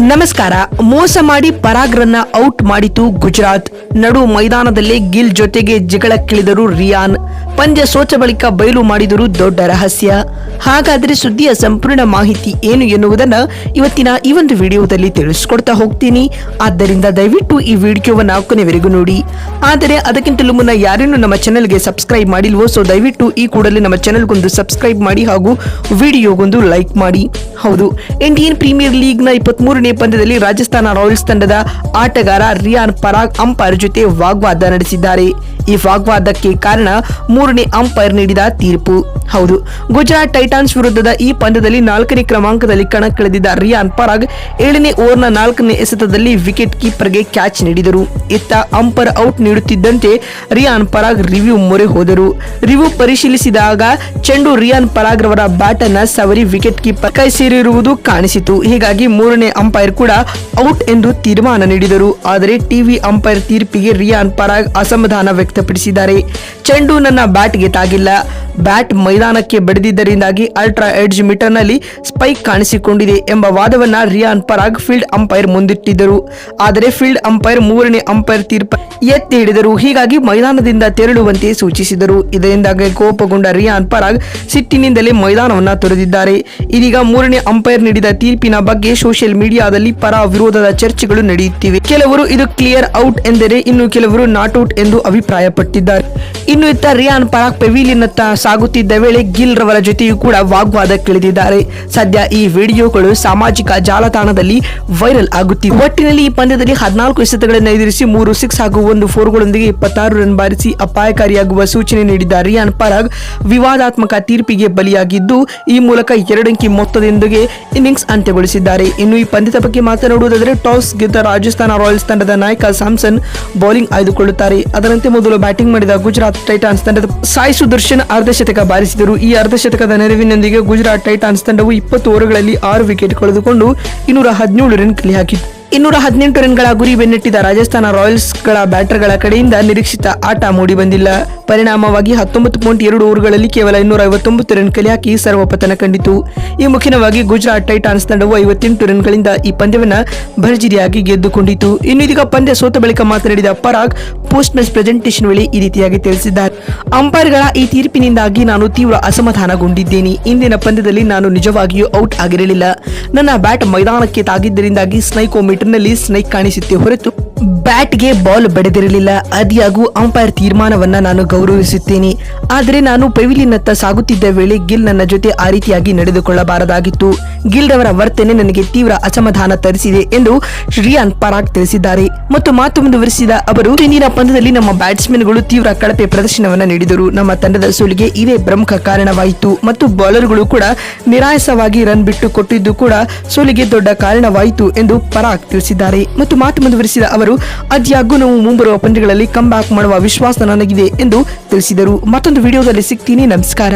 ನಮಸ್ಕಾರ. ಮೋಸ ಮಾಡಿ ಪರಾಗ್ರನ್ನ ಔಟ್ ಮಾಡಿತು ಗುಜರಾತ್. ನಡು ಮೈದಾನದಲ್ಲಿ ಗಿಲ್ ಜೊತೆಗೆ ಜಗಳಕ್ಕಿಳಿದರು ರಿಯಾನ್. ಪಂದ್ಯ ಸೋಚ ಬಳಿಕ ಬಯಲು ಮಾಡಿದರು ದೊಡ್ಡ ರಹಸ್ಯ. ಹಾಗಾದರೆ ಸುದ್ದಿಯ ಸಂಪೂರ್ಣ ಮಾಹಿತಿ ಏನು ಎನ್ನುವುದನ್ನು ಇವತ್ತಿನ ಈ ಒಂದು ವಿಡಿಯೋದಲ್ಲಿ ತಿಳಿಸ್ಕೊಡ್ತಾ ಹೋಗ್ತೀನಿ. ಆದ್ದರಿಂದ ದಯವಿಟ್ಟು ಈ ವಿಡಿಯೋವನ್ನು ಕೊನೆವರೆಗೂ ನೋಡಿ. ಆದರೆ ಅದಕ್ಕಿಂತಲೂ ಮುನ್ನ ಯಾರೇನು ನಮ್ಮ ಚಾನೆಲ್ಗೆ ಸಬ್ಸ್ಕ್ರೈಬ್ ಮಾಡಿಲ್ವೋ, ಸೊ ದಯವಿಟ್ಟು ಈ ಕೂಡಲೇ ನಮ್ಮ ಚಾನೆಲ್ಗೊಂದು ಸಬ್ಸ್ಕ್ರೈಬ್ ಮಾಡಿ ಹಾಗೂ ವಿಡಿಯೋಗೊಂದು ಲೈಕ್ ಮಾಡಿ. ಹೌದು ಇಂಡಿಯನ್ ಪ್ರೀಮಿಯರ್ ಲೀಗ್ನ ಇಪ್ಪತ್ಮೂರನೇ ಪಂದ್ಯದಲ್ಲಿ ರಾಜಸ್ಥಾನ ರಾಯಲ್ಸ್ ತಂಡದ ಆಟಗಾರ ರಿಯಾನ್ ಪರಾಗ್ ಅಂಪೈರ್ ಜೊತೆ ವಾಗ್ವಾದ ನಡೆಸಿದ್ದಾರೆ. ಈ ವಾಗ್ವಾದಕ್ಕೆ ಕಾರಣ ಮೂರನೇ ಅಂಪೈರ್ ನೀಡಿದ ತೀರ್ಪು. ಹೌದು, ಗುಜರಾತ್ ಟೈಟಾನ್ಸ್ ವಿರುದ್ಧದ ಈ ಪಂದ್ಯದಲ್ಲಿ ನಾಲ್ಕನೇ ಕ್ರಮಾಂಕದಲ್ಲಿ ಕಣಕ್ಕಿಳಿದಿದ್ದ ರಿಯಾನ್ ಪರಾಗ್ ಏಳನೇ ಓವರ್ನ ನಾಲ್ಕನೇ ಎಸೆತದಲ್ಲಿ ವಿಕೆಟ್ ಕೀಪರ್ಗೆ ಕ್ಯಾಚ್ ನೀಡಿದರು. ಇತ್ತ ಅಂಪರ್ ಔಟ್ ನೀಡುತ್ತಿದ್ದಂತೆ ರಿಯಾನ್ ಪರಾಗ್ ರಿವ್ಯೂ ಮೊರೆ ಹೋದರು. ರಿವ್ಯೂ ಪರಿಶೀಲಿಸಿದಾಗ ಚೆಂಡು ರಿಯಾನ್ ಪರಾಗ್ ರವರ ಬ್ಯಾಟ್ ಅನ್ನ ಸವರಿ ವಿಕೆಟ್ ಕೀಪರ್ ಕೈ ಸೇರಿರುವುದು ಕಾಣಿಸಿತು. ಹೀಗಾಗಿ ಮೂರನೇ ಅಂಪೈರ್ ಕೂಡ ಔಟ್ ಎಂದು ತೀರ್ಮಾನ ನೀಡಿದರು. ಆದರೆ ಟಿವಿ ಅಂಪೈರ್ ತೀರ್ಪಿಗೆ ರಿಯಾನ್ ಪರಾಗ್ ಅಸಮಾಧಾನ ವ್ಯಕ್ತಪಡಿಸಿದ್ದಾರೆ. ಚೆಂಡು ನನ್ನ ಬ್ಯಾಟ್ಗೆ ತಾಗಿಲ್ಲ. ಬ್ಯಾಟ್ ಮೈದಾನಕ್ಕೆ ಬಡಿದಿದ್ದರಿಂದಾಗಿ ಅಲ್ಟ್ರಾ ಎಡ್ಜ್ ಮೀಟರ್ನಲ್ಲಿ ಸ್ಪೈಕ್ ಕಾಣಿಸಿಕೊಂಡಿದೆ ಎಂಬ ವಾದವನ್ನ ರಿಯಾನ್ ಪರಾಗ್ ಫೀಲ್ಡ್ ಅಂಪೈರ್ ಮುಂದಿಟ್ಟಿದ್ದರು. ಆದರೆ ಫೀಲ್ಡ್ ಅಂಪೈರ್ ಮೂರನೇ ಅಂಪೈರ್ ತೀರ್ಪು ಎತ್ತಿ ಹಿಡಿದರು. ಹೀಗಾಗಿ ಮೈದಾನದಿಂದ ತೆರಳುವಂತೆ ಸೂಚಿಸಿದರು. ಇದರಿಂದಾಗಿ ಕೋಪಗೊಂಡ ರಿಯಾನ್ ಪರಾಗ್ ಸಿಟ್ಟಿನಿಂದಲೇ ಮೈದಾನವನ್ನ ತೊರೆದಿದ್ದಾರೆ. ಇದೀಗ ಮೂರನೇ ಅಂಪೈರ್ ನೀಡಿದ ತೀರ್ಪಿನ ಬಗ್ಗೆ ಸೋಷಿಯಲ್ ಮೀಡಿಯಾದಲ್ಲಿ ಪರ ವಿರೋಧದ ಚರ್ಚೆಗಳು ನಡೆಯುತ್ತಿವೆ. ಕೆಲವರು ಇದು ಕ್ಲಿಯರ್ ಔಟ್ ಎಂದರೆ ಇನ್ನು ಕೆಲವರು ನಾಟ್ ಔಟ್ ಎಂದು ಅಭಿಪ್ರಾಯಪಟ್ಟಿದ್ದಾರೆ. ಇನ್ನು ಇತ್ತ ರಿಯಾನ್ ಪರಾಗ್ ಪೆವಿಲಿಯನ್ ಅತ್ತ ಸಾಗುತ್ತಿದ್ದ ವೇಳೆ ಗಿಲ್ ರವರ ಜೊತೆಯೂ ಕೂಡ ವಾಗ್ವಾದಕ್ಕಿಳಿದಿದ್ದಾರೆ ಸದ್ಯ ಈ ವಿಡಿಯೋಗಳು ಸಾಮಾಜಿಕ ಜಾಲತಾಣದಲ್ಲಿ ವೈರಲ್ ಆಗುತ್ತಿವೆ. ಒಟ್ಟಿನಲ್ಲಿ ಈ ಪಂದ್ಯದಲ್ಲಿ ಹದಿನಾಲ್ಕು ಎಸೆತಗಳನ್ನು ಎದುರಿಸಿ ಮೂರು ಸಿಕ್ಸ್ ಹಾಗೂ ಒಂದು ಫೋರ್ಗಳೊಂದಿಗೆ ಇಪ್ಪತ್ತಾರು ರನ್ ಬಾರಿಸಿ ಅಪಾಯಕಾರಿಯಾಗುವ ಸೂಚನೆ ನೀಡಿದ ರಿಯಾನ್ ಪರಾಗ್ ವಿವಾದಾತ್ಮಕ ತೀರ್ಪಿಗೆ ಬಲಿಯಾಗಿದ್ದು, ಈ ಮೂಲಕ ಎರಡಂಕಿ ಮೊತ್ತದೊಂದಿಗೆ ಇನ್ನಿಂಗ್ಸ್ ಅಂತ್ಯಗೊಳಿಸಿದ್ದಾರೆ. ಇನ್ನು ಈ ಪಂದ್ಯದ ಬಗ್ಗೆ ಮಾತನಾಡುವುದಾದರೆ, ಟಾಸ್ ಗೆದ್ದ ರಾಜಸ್ಥಾನ ರಾಯಲ್ಸ್ ತಂಡದ ನಾಯಕ ಸ್ಯಾಮ್ಸನ್ ಬೌಲಿಂಗ್ ಆಯ್ದುಕೊಳ್ಳುತ್ತಾರೆ. ಅದರಂತೆ ಮೊದಲು ಬ್ಯಾಟಿಂಗ್ ಮಾಡಿದ ಗುಜರಾತ್ ಟೈಟಾನ್ಸ್ ತಂಡದ ಸಾಯಿ ಸುದರ್ಶನ್ ಅರ್ಧಶತಕ ಬಾರಿಸಿದರು ಈ ಅರ್ಧಶತಕದ ನೆರವಿನೊಂದಿಗೆ ಗುಜರಾತ್ ಟೈಟಾನ್ಸ್ ತಂಡವು ಇಪ್ಪತ್ತು ಓವರ್ಗಳಲ್ಲಿ ಆರು ವಿಕೆಟ್ ಕಳೆದುಕೊಂಡು ಇನ್ನೂರ ಹದಿನೇಳು ರನ್ ಕಲೆ ಹಾಕಿತು ಇನ್ನೂರ ಹದಿನೆಂಟು ರನ್ಗಳ ಗುರಿ ಬೆನ್ನಟ್ಟಿದ ರಾಜಸ್ಥಾನ ರಾಯಲ್ಸ್ಗಳ ಬ್ಯಾಟರ್ಗಳ ಕಡೆಯಿಂದ ನಿರೀಕ್ಷಿತ ಆಟ ಮೂಡಿಬಂದಿಲ್ಲ ಪರಿಣಾಮವಾಗಿ ಹತ್ತೊಂಬತ್ತು ಪಾಯಿಂಟ್ ಎರಡು ಓವರ್ಗಳಲ್ಲಿ ಕೇವಲ ಇನ್ನೂರ ಐವತ್ತೊಂಬತ್ತು ರನ್ ಕಲೆ ಹಾಕಿ ಸರ್ವಪತನ ಕಂಡಿತು. ಈ ಮುಖ್ಯವಾಗಿ ಗುಜರಾತ್ ಟೈಟಾನ್ಸ್ ತಂಡವು ಐವತ್ತೆಂಟು ರನ್ಗಳಿಂದ ಈ ಪಂದ್ಯವನ್ನು ಭರ್ಜರಿಯಾಗಿ ಗೆದ್ದುಕೊಂಡಿತು. ಇನ್ನು ಇದೀಗ ಪಂದ್ಯ ಸೋತ ಬಳಿಕ ಮಾತನಾಡಿದ ಪರಾಗ್, ಪೋಸ್ಟ್ ಮ್ಯಾಚ್ ಪ್ರೆಸೆಂಟೇಷನ್ ವೇಳೆ ಈ ರೀತಿಯಾಗಿ ತಿಳಿಸಿದ್ದಾರೆ. ಅಂಪೈರ್ಗಳ ಈ ತೀರ್ಪಿನಿಂದಾಗಿ ನಾನು ತೀವ್ರ ಅಸಮಾಧಾನಗೊಂಡಿದ್ದೇನೆ. ಇಂದಿನ ಪಂದ್ಯದಲ್ಲಿ ನಾನು ನಿಜವಾಗಿಯೂ ಔಟ್ ಆಗಿರಲಿಲ್ಲ. ನನ್ನ ಬ್ಯಾಟ್ ಮೈದಾನಕ್ಕೆ ತಾಗಿದ್ದರಿಂದಾಗಿ ಸ್ನೈಕೋಮೀಟರ್ನಲ್ಲಿ ಸ್ನೈಕ್ ಕಾಣಿಸುತ್ತೆ ಹೊರತು ಬ್ಯಾಟ್ಗೆ ಬಾಲ್ ಬಡೆದಿರಲಿಲ್ಲ. ಅದಿಯಾಗೂ ಅಂಪೈರ್ ತೀರ್ಮಾನವನ್ನ ನಾನು ಗೌರವಿಸುತ್ತೇನೆ. ಆದರೆ ನಾನು ಪೆವಿಲಿನತ್ತ ಸಾಗುತ್ತಿದ್ದ ವೇಳೆ ಗಿಲ್ ನನ್ನ ಜೊತೆ ಆ ರೀತಿಯಾಗಿ ನಡೆದುಕೊಳ್ಳಬಾರದಾಗಿತ್ತು. ಗಿಲ್ ಅವರ ವರ್ತನೆ ನನಗೆ ತೀವ್ರ ಅಸಮಾಧಾನ ತರಿಸಿದೆ ಎಂದು ಶ್ರೀಯಾನ್ ಪರಾಗ್ ತಿಳಿಸಿದ್ದಾರೆ. ಮತ್ತು ಮಾತು ಮುಂದುವರಿಸಿದ ಅವರು ಇಂದಿನ ಪಂದ್ಯದಲ್ಲಿ ನಮ್ಮ ಬ್ಯಾಟ್ಸ್ಮನ್ಗಳು ತೀವ್ರ ಕಳಪೆ ಪ್ರದರ್ಶನವನ್ನ ನೀಡಿದರು. ನಮ್ಮ ತಂಡದ ಸೋಲಿಗೆ ಇದೇ ಪ್ರಮುಖ ಕಾರಣವಾಯಿತು. ಮತ್ತು ಬೌಲರ್ಗಳು ಕೂಡ ನಿರಾಯಸವಾಗಿ ರನ್ ಬಿಟ್ಟು ಕೊಟ್ಟಿದ್ದು ಕೂಡ ಸೋಲಿಗೆ ದೊಡ್ಡ ಕಾರಣವಾಯಿತು ಎಂದು ಪರಾಗ್ ತಿಳಿಸಿದ್ದಾರೆ. ಮತ್ತು ಮಾತು ಮುಂದುವರಿಸಿದ ಅವರು, ಅದ್ಯಾಗೂ ನಾವು ಮುಂಬರುವ ಪಂದ್ಯಗಳಲ್ಲಿ ಕಮ್ ಬ್ಯಾಕ್ ಮಾಡುವ ವಿಶ್ವಾಸ ನನಗಿದೆ ಎಂದು ತಿಳಿಸಿದರು. ಮತ್ತೊಂದು ವಿಡಿಯೋದಲ್ಲಿ ಸಿಗ್ತೀನಿ. ನಮಸ್ಕಾರ.